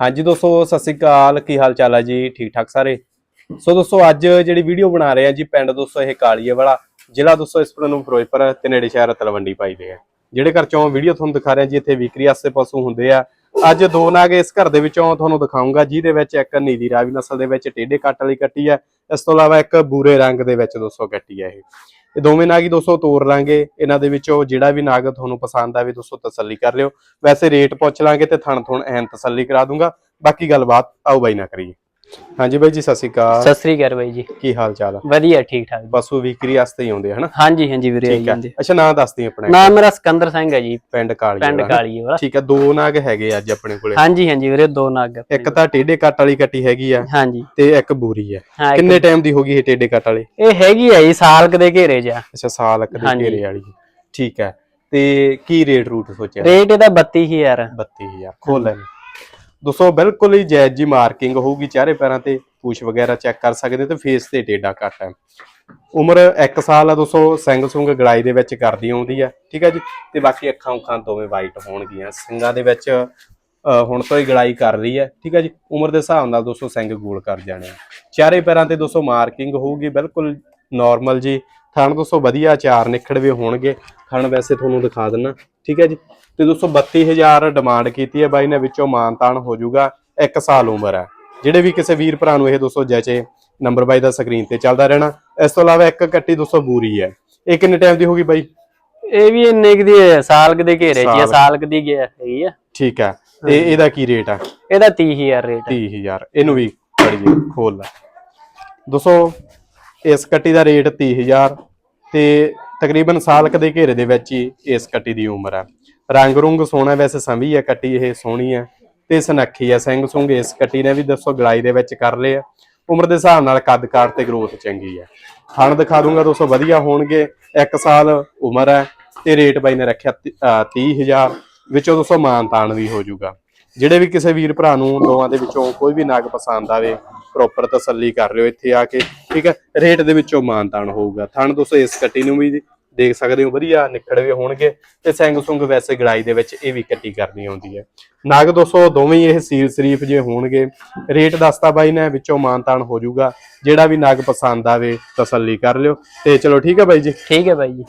ਹਾਂਜੀ ਦੋਸਤੋ, ਸਤਿ ਸ੍ਰੀ ਅਕਾਲ। ਕੀ ਹਾਲ ਚਾਲ ਹੈ ਜੀ? ਠੀਕ ਠਾਕ ਸਾਰੇ? ਸੋ ਦੋਸਤੋ, ਅੱਜ ਜਿਹੜੀ ਵੀਡੀਓ ਬਣਾ ਰਹੇ ਆ ਜੀ ਪਿੰਡ ਦੋਸਤੋ, ਇਹ ਕਾਲੀਏ ਵਾਲਾ ਜ਼ਿਲ੍ਹਾ ਦੋਸਤੋ ਇਸ ਪਿੰਡ ਨੂੰ ਫਿਰੋਜ਼ਪੁਰ ਤੇ ਨੇੜੇ ਸ਼ਹਿਰ ਤਲਵੰਡੀ ਪਾਈ ਦੇ ਆ। ਜਿਹੜੇ ਘਰ ਚੋਂ ਵੀਡੀਓ ਤੁਹਾਨੂੰ ਦਿਖਾ ਰਹੇ ਜੀ, ਇੱਥੇ ਵਿਕਰੀ ਆਸੇ ਪਸ਼ੂ ਹੁੰਦੇ ਆ। ਅੱਜ ਦੋ ਨਾਗ ਇਸ ਘਰ ਦੇ ਵਿੱਚੋਂ ਤੁਹਾਨੂੰ ਦਿਖਾਉਂਗਾ ਜਿਹਦੇ ਵਿੱਚ ਇੱਕ ਨੀਲੀ ਰਾਵੀ ਨਸਲ ਦੇ ਵਿੱਚ ਟੇਢੇ ਕੱਟ ਵਾਲੀ ਕੱਟੀ ਆ। ਇਸ ਤੋਂ ਇਲਾਵਾ ਇੱਕ ਬੂਰੇ ਰੰਗ ਦੇ ਵਿੱਚ ਦੋਸਤੋ ਕੱਟੀ ਆ ਇਹ। ਇਹ ਦੋਵੇਂ ਨਾਗ ਹੀ ਦੋਸਤੋ ਤੋਰ ਲਾਂਗੇ। ਇਹਨਾਂ ਦੇ ਵਿੱਚੋਂ ਜਿਹੜਾ ਵੀ ਨਾਗ ਤੁਹਾਨੂੰ ਪਸੰਦ ਆਵੇ ਦੋਸਤੋ ਤਸੱਲੀ ਕਰ ਲਿਓ। ਵੈਸੇ ਰੇਟ ਪੁੱਛ ਲਾਂਗੇ ਤੇ ਥਣ ਥੁਣ ਐਨ ਤਸੱਲੀ ਕਰਾ ਦੂੰਗਾ। ਬਾਕੀ ਗੱਲਬਾਤ ਆਓ ਬਾਈ ਨਾ ਕਰੀਏ। ਹਾਂਜੀ ਬਾਈ ਜੀ ਸਤਿ ਸ਼੍ਰੀ ਅਕਾਲ। ਸਤਿ ਸ੍ਰੀ ਅਕਾਲ ਬਾਈ ਜੀ। ਕੀ ਹਾਲ ਚਾਲ ਆ? ਵਧੀਆ ਠੀਕ ਠਾਕ। ਪਸ਼ੂ ਵਿਕਰੀ ਵਾਸਤੇ ਹੀ ਆਉਂਦੇ ਆ, ਹਨਾ? ਹਾਂਜੀ ਹਾਂਜੀ ਵੀਰੇ ਆਈ ਜਾਂਦੇ ਅੱਛਾ ਨਾਂ ਦੱਸਦੀ ਆਪਣਾ ਨਾਮ ਮੇਰਾ ਸਿਕੰਦਰ ਸਿੰਘ ਹੈ ਜੀ। ਪਿੰਡ ਕਾਲੀ ਪਿੰਡ ਕਾਲੀਏ ਵਾਲਾ। ਠੀਕ ਹੈ ਦੋ ਨਾਗ ਹੈਗੇ ਅੱਜ ਆਪਣੇ ਕੋਲੇ। ਹਾਂਜੀ ਹਾਂਜੀ ਵੀਰੇ ਦੋ ਨਗ ਇੱਕ ਤਾਂ ਟੇਢੇ ਕੱਟ ਵਾਲੀ ਕੱਟੀ ਹੈਗੀ ਆ ਹਾਂਜੀ। ਤੇ ਇੱਕ ਬੂਰੀ ਇੱਕ- ਕਿੰਨੇ ਟਾਈਮ ਦੀ ਹੋ ਗਈ ਇਹ ਟੇਢੇ ਕੱਟ ਵਾਲੀ? ਇਹ ਹੈਗੀ ਆ ਜੀ ਸਾਲ ਕੁ ਦੇ ਘੇਰੇ ਜਾ ਅੱਛਾ ਸਾਲ ਇੱਕ ਦੇ ਹਾਂਜੀ। ਘੇਰੇ ਵਾਲੀ। ਠੀਕ ਹੈ ਤੇ ਕੀ ਰੇਟ ਰੂਟ ਸੋਚਿਆ? ਰੇਟ ਇਹਦਾ 32000 32000 ਖੋਲ ਲੈਣ ਦੋਸਤੋ, ਬਿਲਕੁਲ ਹੀ ਜਾਇਜ਼ ਜੀ ਮਾਰਕਿੰਗ ਹੋਊਗੀ ਚਾਰੇ ਪੈਰਾਂ ਤੇ ਪੂਛ ਵਗੈਰਾ ਚੈੱਕ ਕਰ ਸਕਦੇ ਤੇ ਫੇਸ ਤੇ ਟੇਡਾ ਕੱਟ ਹੈ। ਉਮਰ 1 ਸਾਲ ਆ ਦੋਸਤੋ ਸਿੰਘ ਸੁੰਗ ਗੜਾਈ ਦੇ ਵਿੱਚ ਕਰਦੀ ਆਉਂਦੀ ਆ, ਠੀਕ ਹੈ ਜੀ? ਤੇ ਬਾਕੀ ਅੱਖਾਂ ਉਖਾਂ ਦੋਵੇਂ ਵਾਈਟ ਹੋਣਗੀਆਂ। ਸਿੰਗਾਂ ਦੇ ਵਿੱਚ ਹੁਣ ਤੋਂ ਹੀ ਗੜਾਈ ਕਰ ਰਹੀ ਹੈ, ਠੀਕ ਹੈ ਜੀ? ਉਮਰ ਦੇ ਹਿਸਾਬ ਨਾਲ ਦੋਸਤੋ ਸਿੰਘ ਗੋਲ ਕਰ ਜਾਣੇ ਆ। ਚਾਰੇ ਪੈਰਾਂ ਤੇ ਦੋਸਤੋ, ਮਾਰਕਿੰਗ ਹੋਊਗੀ, ਬਿਲਕੁਲ ਨਾਰਮਲ ਜੀ। ਥਣ ਦੋਸਤੋ ਵਧੀਆ ਚਾਰ ਨਿਖੜਵੇ ਹੋਣਗੇ। ਥਣ ਵੈਸੇ ਤੁਹਾਨੂੰ ਦਿਖਾ ਦਿੰਨਾ। ਠੀਕ ਹੈ ਜੀ? ਤੇ ਦੋਸਤੋ 32000 ਡਿਮਾਂਡ ਕੀਤੀ ਹੈ ਬਾਈ ਨੇ ਵਿੱਚੋਂ ਮਾਨਤਾਨ ਹੋ ਜਾਊਗਾ। 1 ਸਾਲ ਉਮਰ ਹੈ। ਜਿਹੜੇ ਵੀ ਕਿਸੇ ਵੀਰ ਭਰਾ ਨੂੰ ਇਹ ਦੋਸਤੋ ਜਚੇ ਨੰਬਰ ਬਾਈ ਦਾ ਸਕਰੀਨ ਤੇ ਚੱਲਦਾ ਰਹਿਣਾ। ਇਸ ਤੋਂ ਇਲਾਵਾ ਇੱਕ ਕੱਟੀ ਦੋਸਤੋ ਬੂਰੀ ਹੈ। ਇਹ ਕਿੰਨੇ ਟਾਈਮ ਦੀ ਹੋਗੀ ਬਾਈ? ਇਹ ਵੀ ਇੰਨੇ ਦੀ ਹੈ, ਸਾਲ ਦੇ ਘੇਰੇ ਆ, ਸਾਲ। ਦੀ ਗਿਆ ਹੈਗੀ ਆ। ਠੀਕ ਹੈ। ਤੇ ਇਹਦਾ ਕੀ ਰੇਟ ਆ? ਇਹਦਾ 30000 ਰੇਟ 30000 ਇਹਨੂੰ ਵੀ ਫੜੀ ਜੀ ਖੋਲ ਲੈ। ਦੋਸਤੋ ਇਸ ਕੱਟੀ ਦਾ ਰੇਟ 30000 ਤੇ ਤਕਰੀਬਨ ਸਾਲ ਕਦੇ ਘੇਰੇ ਦੇ ਵਿੱਚ ਹੀ ਇਸ ਕੱਟੀ ਦੀ ਉਮਰ ਹੈ। ਰੰਗ ਰੁੰਗ ਸੋਹਣਾ ਵੈਸੇ ਸੰਭੀ ਹੈ ਕੱਟੀ, ਇਹ ਸੋਹਣੀ ਹੈ ਤੇ ਸਨੱਖੀ ਹੈ। ਸਿੰਘ ਸੁੰਗ ਇਸ ਕੱਟੀ ਨੇ ਵੀ ਦੱਸੋ ਗਲਾਈ ਦੇ ਵਿੱਚ ਕਰ ਲਏ ਆ ਉਮਰ ਦੇ ਹਿਸਾਬ ਨਾਲ ਕੱਦ ਕਾਠ ਤੇ ਗਰੋਥ ਚੰਗੀ ਹੈ। ਹਣ ਦਿਖਾ ਦੂੰਗਾ ਦੋਸਤੋ, ਵਧੀਆ ਹੋਣਗੇ। 1 ਸਾਲ ਉਮਰ ਹੈ ਤੇ ਰੇਟ ਬਾਈ ਨੇ ਰੱਖਿਆ 30000 ਵਿੱਚੋਂ ਦੋਸਤੋ ਮਾਨਤਾਨ ਵੀ ਹੋ ਜਾਊਗਾ। ਜਿਹੜੇ ਵੀ ਕਿਸੇ ਵੀਰ ਭਰਾ ਨੂੰ ਦੋਵਾਂ ਦੇ ਵਿੱਚੋਂ ਕੋਈ ਵੀ ਨਾਗ ਪਸੰਦ ਆਵੇ ਪ੍ਰੋਪਰ ਤਸੱਲੀ ਕਰ ਲਿਓ ਇੱਥੇ ਆ ਕੇ। ਠੀਕ ਹੈ ਰੇਟ ਦੇ ਵਿੱਚੋਂ ਮਾਨਤਾਨ ਹੋਊਗਾ। ਥਣ ਦੋਸਤੋ, ਇਸ ਕੱਟੀ ਨੂੰ ਵੀ ਦੇਖ ਸਕਦੇ ਹੋ, ਵਧੀਆ ਨਿਖੜਵੇ ਹੋਣਗੇ ਤੇ ਸਿੰਘ ਸੁੰਗ ਵੈਸੇ ਗੜਾਈ ਦੇ ਵਿੱਚ ਇਹ ਵੀ ਕੱਟੀ ਕਰਨੀ ਆਉਂਦੀ ਹੈ। ਨਾਗ ਦੋਸਤੋ, ਦੋਵੇਂ ਇਹ ਸੀਲ ਸ਼ਰੀਫ ਜੇ ਹੋਣਗੇ ਰੇਟ ਦੱਸਤਾ ਬਾਈ ਨੇ, ਵਿੱਚੋਂ ਮਾਨਤਾਨ ਹੋ ਜਾਊਗਾ। ਜਿਹੜਾ ਵੀ ਨਾਗ ਪਸੰਦ ਆਵੇ, ਤਸੱਲੀ ਕਰ ਲਿਓ। ਤੇ ਚਲੋ ਠੀਕ ਹੈ ਬਾਈ ਜੀ। ਠੀਕ ਹੈ ਬਾਈ ਜੀ।